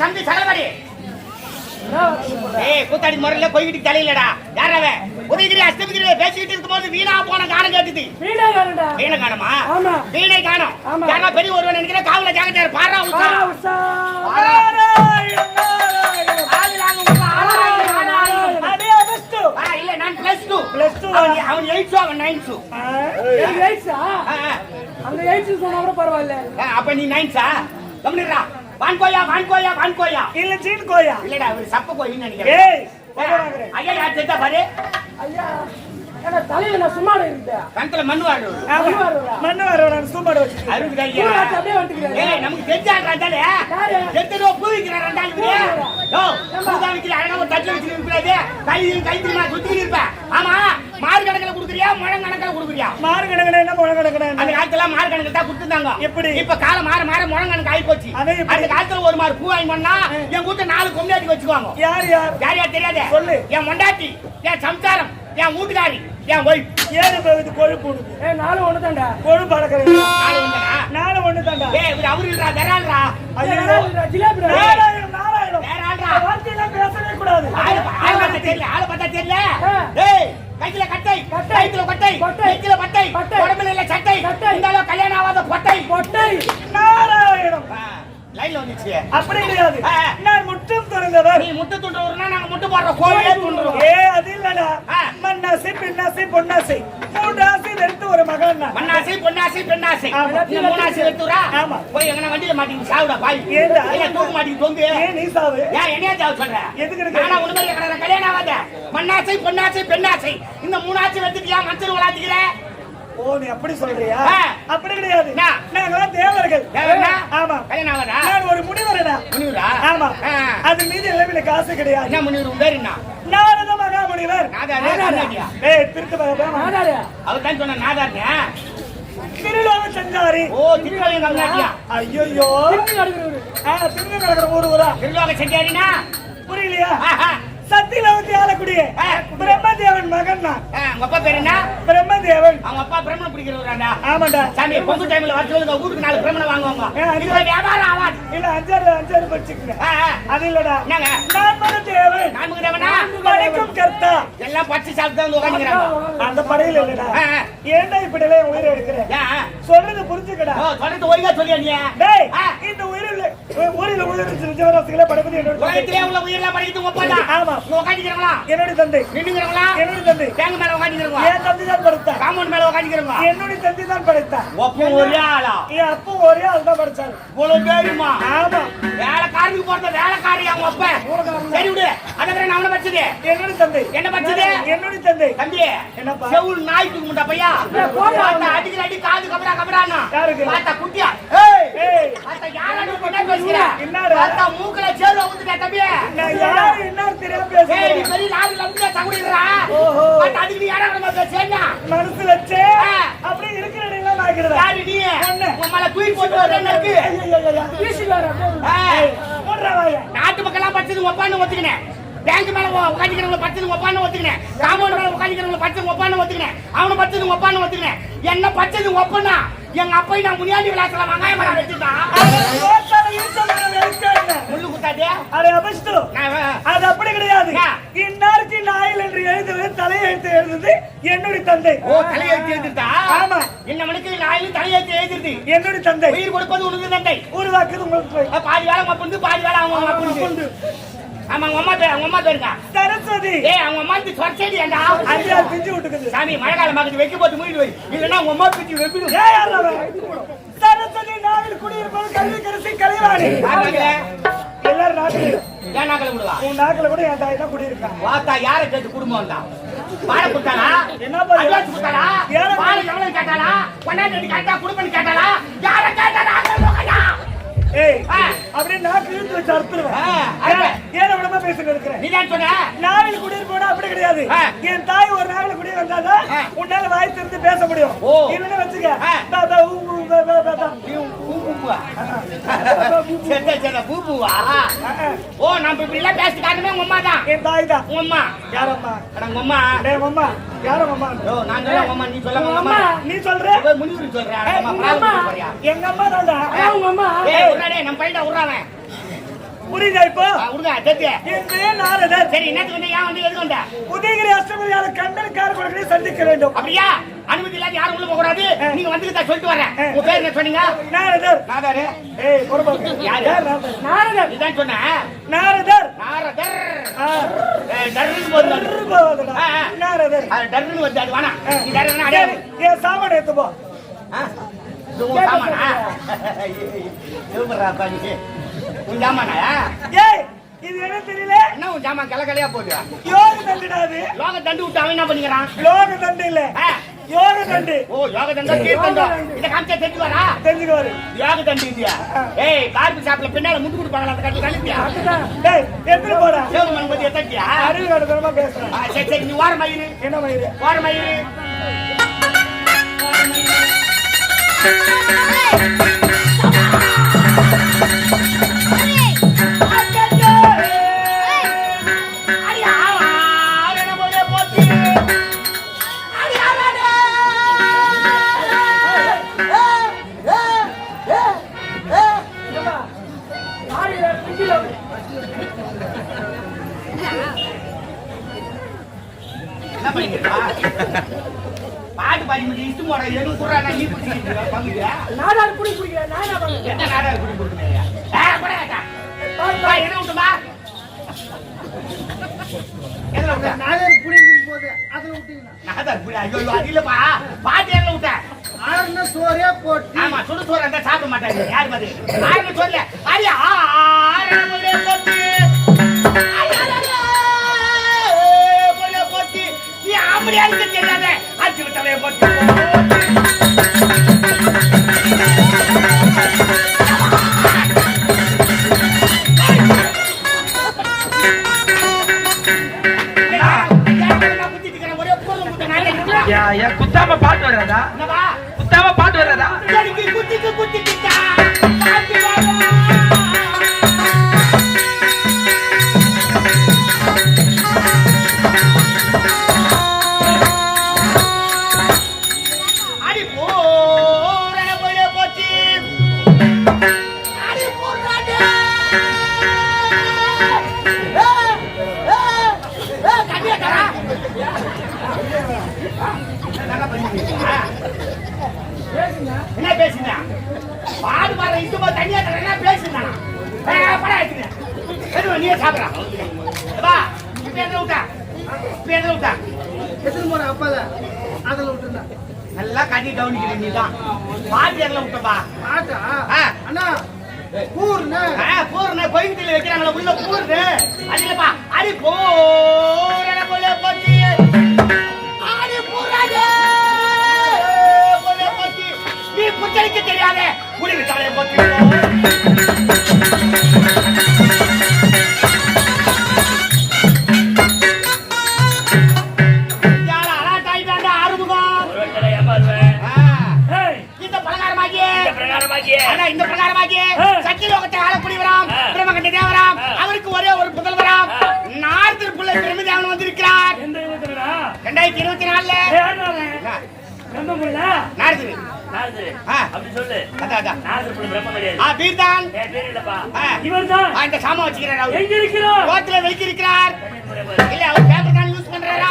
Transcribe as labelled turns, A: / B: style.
A: சந்தி சகலபடி ஏய் கூத்தாடி முறையில கொய்கிட்டு தலையிலடா யார் அவன் உதயகிரி அஸ்தமிகிரி பேசிக்கிட்டு இருக்கும்போது வீணா போன கானம் கேட்டுது.
B: வீணா காணுடா.
A: வீணை காணுமா?
B: ஆமா.
A: வீணை காணும். யாரா பெரிய ஒருவன் நினைக்கிற காவல ஜாகத்தார் பாரா டூ
C: Plus two.
A: அவன் அவன் எயிட் டூ அவன் நைன் டூ
C: ஆ,
B: எனக்கு எய்ட்ஸா? அங்க எய்ட்ஸ் சொன்னா கூட பரவாயில்ல.
A: அப்ப நீ நைன்ஸா கம்னிடுறா வான் கோயா வான் கோயா வான் கோயா.
C: இல்ல சீன் கோயா.
A: இல்லடா அவர் சப்ப கோயின்னு நினைக்கிறேன்.
C: ஏய்.
A: ஐயா செத்தா பாரு.
B: ஐயா தலையில நான் சும்மா இருந்தேன்
A: கணத்துல மண்ணு வாடு.
B: மண்ணு
C: சூப்பர் வச்சு
A: அறுபது ஐயா.
B: அப்படியே வந்துக்கிறாரு.
A: ஏய் நமக்கு
B: யாரு?
A: எத்தனோ பூ விக்கிற ரெண்டாள் இவரு யோ பூதா விக்கிற அழகா ஒரு தட்டுல வச்சு விற்கிறாது கை கை திரும்ப சுத்தி இருப்பேன் ஆமா மாறு கணக்குல குடுக்குறியா? முழம் கணக்குல குடுக்குறியா?
C: மாறு கிடக்கணும் என்ன முழு கிடக்கணும்
A: அந்த காலத்துல மாறு கணக்கு தான் கொடுத்துருந்தாங்க.
C: எப்படி?
A: இப்ப காலம் மாற மாற முழம் கணக்கு ஆகி போச்சு? அந்த காலத்துல ஒரு மாறு பூ வாங்கி பண்ணா என் கூட்ட நாலு கொண்டாட்டி வச்சுக்குவாங்க.
C: யார் யார்?
A: யார் யார் தெரியாது?
C: சொல்லு.
A: என் மொண்டாட்டி என் சம்சாரம் என் வீட்டுக்காரி என் ஒய்ஃப்
C: ஏழு போகுது கொழுப்பு உனக்கு.
B: ஏய், நானும் ஒண்ணுதான்டா.
C: கொழுப்பு அடக்கிறேன்
A: நாலு வந்தனா
C: நாலு ஒண்ணு தாண்டா
A: ஏய் இவர் அவரு இல்லடா வேறாள்டா
C: ஐயோ.
B: நாராயணா, ஜிலேபிடா.
C: நாராயணம் நாராயணம்
A: வேற ஆள்டா.
C: இந்த வார்த்தையெல்லாம் பேசவே கூடாது.
A: ஆளு ஆளு பார்த்தா தெரியல ஆளு பார்த்தா தெரியல. ஏய் கையில கட்டை. கைத்துல கொட்டை
B: கொட்டை.
A: நெத்தில பட்டை
B: பட்டை.
A: உடம்புல இல்ல சட்டை
B: சட்டை.
A: இருந்தாலும் கல்யாணம் ஆகாத பொட்டை
B: கொட்டை.
C: நாராயணம்
A: லைன்ல வந்துச்சு
C: அப்படி கிடையாது. நான் முற்றும் துறந்தவர்
A: நீ முட்டு துண்டுறா நாங்க முட்டு போடுற கோயிலே துண்டுறோம்
C: ஏ அது இல்லடா. மண்ணாசை பெண்ணாசை பொன்னாசை வெறுத்து ஒரு மகன் நான்
A: மண்ணாசை பொன்னாசை பெண்ணாசை.
C: ஆமா.
A: இந்த மூணாசை எடுத்துறா?
C: ஆமா.
A: போய் எங்கன வண்டியில மாட்டிட்டு சாவுடா பாய். தூக்க தொங்கு?
C: ஏன் நீ சாவு?
A: ஏன் என்னையா சாவு சொல்ற?
C: எதுக்கு?
A: நானா உனக்கு கிடையாது கல்யாணம் ஆகாத. மண்ணாசை பொன்னாசை பெண்ணாசை. இந்த மூணாசை வெத்துட்டியா மச்சர் வளாத்திக்கிற
C: ஓ நீ அப்படி சொல்றியா. அப்படி கிடையாது? நாங்களாம் தேவர்கள்? ஆமா.
A: கல்யாணம் ஆகாதா?
C: நான் ஒரு முனிவரடா.
A: முனிவரா?
C: ஆமா. அது மீது காசு கிடையாது.
A: என்ன முனிவர் பேர் என்ன?
C: நாரத முனிவர். ஏய்
B: நாடாரியா?
A: அவர் தான் சொன்ன நாதாரியா
C: திருலோக சஞ்சாரி.
A: ஓ திருக்கோயில் கண்ணாடியா?
C: ஐயோ
B: திரும்ப
C: கிடக்குற ஊரு ஊரா?
A: திருலோக செட்டியாரினா
C: புரியலையா?
A: ஆஹா.
C: சத்தியலோகத்தி ஆளக்கூடிய. பிரம்மதேவன் மகன் நான்
A: ஆ, உங்க அப்பா பேர் என்ன?
C: பிரம்மதேவன்.
A: அவங்க அப்பா பிரம்மணம் பிடிக்கிறவராண்டா?
C: ஆமாண்டா.
A: சாமி பொங்கு டைம்ல வர சொல்லுங்க வீட்டுக்கு நாலு பிரம்மணம் வாங்குவாங்க. வியாபாரம் ஆகாது
C: இல்ல அஞ்சாறு அஞ்சாறு படிச்சுக்கங்க. அது இல்லடா.
A: நான்கு தேவனா.
C: படைக்கும் கர்த்தா.
A: எல்லாம் பச்சை சாப்பிட்டு வந்து உட்காந்துக்கிறாங்க
C: அந்த படையில இல்லடா. ஏன்டா இப்படி எல்லாம் உயிரை எடுக்கிற
A: ஏன்
C: சொல்றது புரிஞ்சுக்கடா.
A: சொல்றது ஒழுங்கா சொல்லியா நீ?
C: டேய். இந்த உயிரில் உயிரில் உயிரில் ஜீவராசிகளை படைப்பது என்னோட.
A: உலகத்திலே உள்ள உயிரெல்லாம் படிக்கிறது அப்பா தான்.
C: ஆமா.
A: இங்க உட்காந்துக்கிறவங்களா
C: என்னுடைய தந்தை.
A: நின்னுங்கிறவங்களா
C: என்னுடைய தந்தை.
A: தேங்க மேல உட்காந்துக்கிறவங்க
C: என் தந்தை தான் படைத்தார்.
A: காம்பவுண்ட் மேல உட்காந்துக்கிறவங்க
C: என்னுடைய தந்தை தான் படைத்தார்.
A: ஒப்ப ஒரே ஆளா?
C: என் அப்பா ஒரே ஆள் தான் படைச்சாரு.
A: இவ்வளவு பேருமா
C: ஆமா.
A: வேலைக்காரனுக்கு போறத வேலைக்காரி அவங்க அப்ப. சரி விடு. நான் அவனை
C: தந்தை.
A: என்ன பச்சது
C: என்னுடைய தந்தை.
A: தம்பி
C: என்னப்பா?
A: செவுள் நாய்க்கு முட்டா பையா? அடிக்கிற அடி காது கபரா கபரானா? பார்த்தா குட்டியா? பார்த்தா யாராடி முட்டா பேசுகிற
C: என்னடா?
A: பார்த்தா மூக்குல சேரு ஊத்துட்டா தம்பி
C: யாரு? என்ன தெரியாம
A: பெரிய லாரி லம்புல. பார்த்தா அதுக்கு நீ யாரா நம்ம பேசுறா
C: மனசு வச்சு
A: ஆ.
C: அப்படியே இருக்கிற இடம் ஆகிறதா
A: யாரு நீ
C: ஒண்ணு.
A: உன் மேல தூக்கி போட்டு வர இருக்கு
B: வீசுவாரு அப்படியே.
A: ஏய்,
C: போடுறா வாயா
A: பத்துக்கு ஒப்பான்னு ஒத்துக்கினேன். பேங்க் மேல உட்காந்துக்கிறவங்க பத்துக்கு ஒப்பான்னு ஒத்துக்கினேன். காம்பவுண்ட் மேல உட்காந்துக்கிறவங்க பத்துக்கு ஒப்பான்னு ஒத்துக்கினேன். அவனை பத்துக்கு ஒப்பான்னு ஒத்துக்கினேன். என்ன படிச்சது ஒப்பனா எங்க அப்பா நான் முனியாண்டி விளாசல வெங்காயம் வச்சுட்டான் முள்ளு
C: அதை அபஸ்து
A: நான்
C: அது அப்படி கிடையாது. இன்னாருக்கு நாயில் என்று எழுதுவது தலையெழுத்து எழுதுது என்னுடைய தந்தை.
A: ஓ தலையெழுத்து எழுதிருந்தா?
C: ஆமா.
A: என்ன மணிக்கு நாயிலும் தலையெழுத்து எழுதிருது
C: என்னுடைய தந்தை.
A: உயிர் கொடுப்பது உனக்கு தந்தை.
C: உருவாக்குது உங்களுக்கு
A: பாதி வேலை அப்பனுக்கு பாதி வேலை அவங்க அப்பனுக்கு ஆமா அவங்க அம்மா பேர் அவங்க அம்மா பேருங்க
C: சரஸ்வதி.
A: ஏய் அவங்க அம்மா
C: அஞ்சாறு பிஞ்சு விட்டுக்குது.
A: சாமி மழை காலம் பார்க்குது வைக்க போட்டு மூடிடு வை. இல்லைன்னா உங்க அம்மா பிடிச்சி வெப்பிடும்.
C: யார் நாவில் குடியிருப்பது கல்வி கரசி கலைவாணி. எல்லாரும் நாட்டில்
A: ஏன் நாக்களை விடுவா
C: உன் நாட்டில் கூட என் தாய் தான் குடியிருக்காங்க
A: வாத்தா யாரை கேட்டு குடும்பம் வந்தா? வாழை கொடுத்தாளா?
C: என்ன பாரு?
A: அட்வான்ஸ் கொடுத்தாளா?
C: ஏழை-
A: வாழை எவ்வளவு கேட்டாளா? கொண்டாடி கேட்டா குடும்பம் கேட்டாளா? யாரை கேட்டாளா
C: ஏய். அப்படியே இழுத்து வச்சு அறுத்துருவேன். ஏன் விடமா பேசிட்டு இருக்கிறேன்
A: நீ தான் சொன்ன.
C: நாவில் குடியிருப்போட அப்படி கிடையாது. என் தாய் ஒரு நாவில் குடி வந்தாதான். உன்னால வாய் திறந்து பேச முடியும். இல்லைன்னு வச்சுக்க.
A: ஆ.
C: பா, பா, ஊ, ஊ, பா, பா, பா, பா.
A: நீ பூ பூவா சரி சரி பூ பூவா
C: ஆ, ஆ.
A: ஓ நம்ம இப்படி எல்லாம் பேசி காட்டுமே உங்க அம்மா தான்
C: என் தாய் தான்
A: உங்க அம்மா
C: யாரம்மா
A: அட உங்க அம்மா
C: டேய் அம்மா யாரும் அம்மா
A: ஓ நான் சொல்ல உங்க அம்மா நீ சொல்ல உங்க அம்மா
C: நீ சொல்ற
A: இவன் முனிவர் அம்மா
C: எங்க அம்மா
B: அதான் உங்க அம்மா.
A: ஏய் உடனே நம்ம பையன் உறாவன்
C: புரியுதா இப்போ
A: சரி என்னத்துக்கு வந்து ஏன் வந்து எதுக்கு வந்த
C: உதயகிரி அஷ்டமதியால கண்ணன் காரக்குடங்களை சந்திக்க வேண்டும்
A: அப்படியா அனுமதி இல்லாத யாரும் உள்ள போக கூடாது நீங்க வந்து தான் சொல்லிட்டு வரேன் உங்க பேர் என்ன சொன்னீங்க
C: நாரதர் ஏய்
A: யாரு?
C: நாரதர்?
B: நாரதர்
A: இதான் சொன்னேன்
C: நாரதர்
A: நாரதர் அது நீ அடையாளம்
C: என் சாமான் எடுத்து போ
A: ஆ? உன் சாமானா
C: ஏய் இது என்ன தெரியல?
A: என்ன உன் சாமான் கல கலையா போகுது?
C: யோக தண்டுடாது.
A: லோக தண்டு விட்டு அவன் என்ன பண்ணிக்கிறான்?
C: லோக தண்டு இல்ல.
A: ஆ?
C: யோக தண்டு.
A: ஓ யோக தண்டா? கீர்த்தண்டம் இதை காமிச்சா தெரிஞ்சு வரா
C: தெரிஞ்சுக்குவாரு?
A: யோக தண்டு இல்லையா? ஏய் பார்பி ஷாப்ல பின்னால முட்டு கொடுப்பாங்களா? அந்த கட்டி கழிப்பியா
C: டேய் எடுத்துட்டு போடா
A: சேவல் மண் பத்தி எத்தட்டியா
C: அறிவு கடத்தனமா பேசுறேன்.
A: சரி சரி நீ வார மயிறு.
C: என்ன மயிறு?
A: வார மயிறு. என்ன பாடி மட்டும் இஷ்டம் போட எது குடுறா நான் நீ பிடிச்சிருக்கா பங்குறியா
B: நாடார் குடி குடிக்கிறேன் என்ன
A: நாடா குடி ஆ வா என்ன விட்டுமா எதுல விட்ட
B: குடி போது அதில் விட்டீங்கன்னா
A: நாதா குடி ஐயோ ஐயோ, அது இல்லப்பா. பாட்டு விட்ட
B: ஆறுன சோறே போட்டு.
A: ஆமா சுடு சோறு சாப்பிட மாட்டாங்க. யார் மாதிரி ஆறு சொல்லல அரி ஆரம்பலே போட்டு போட்டு. நீ ஆம்படியா இருக்க தெரியாத. தலையை விட்டவே போட்டு என்ன என்ன பேசுனா பாடு இது மாதிரி தனியா தர என்ன பேசுனா படம் எடுத்துங்க எதுவும் நீயே சாப்பிடலாம் வா இப்ப எதுல விட்டா இப்ப எதுல விட்டா
B: எத்தனை முறை அப்பால அதில் விட்டுருந்தேன்
A: நல்லா கட்டி கவனிக்கிறீங்க நீ தான் பாட்டு எதுல விட்டப்பா.
B: ஆட்டா
A: ஆ.
B: அண்ணா ஊர்னு
A: பூர்ண கோயிலுக்குள்ள வைக்கிறாங்களா உள்ள பூர்ணு. அது இல்லப்பா அடி போற போல போச்சு அடி போறாதே போல போச்சு நீ புத்தளிக்க தெரியாதே. முடிவு விட்டாலே போச்சு பிரகாரமாகிய. ஆனா இந்த பிரகாரமாகிய சத்தியலோகத்தை ஆளக்கூடியவராம் பிரம்மகண்ட தேவராம் அவருக்கு ஒரே ஒரு புதல்வராம். நார்த்தில் பிள்ளை பிரம்மதேவன் வந்திருக்கிறார். ரெண்டாயிரத்தி இருபத்தி நாலுல
D: நாரதர்
A: இந்த சாமா வச்சுக்கிறார் இல்ல அவர் பேப்பர் தான் யூஸ் பண்றாரா?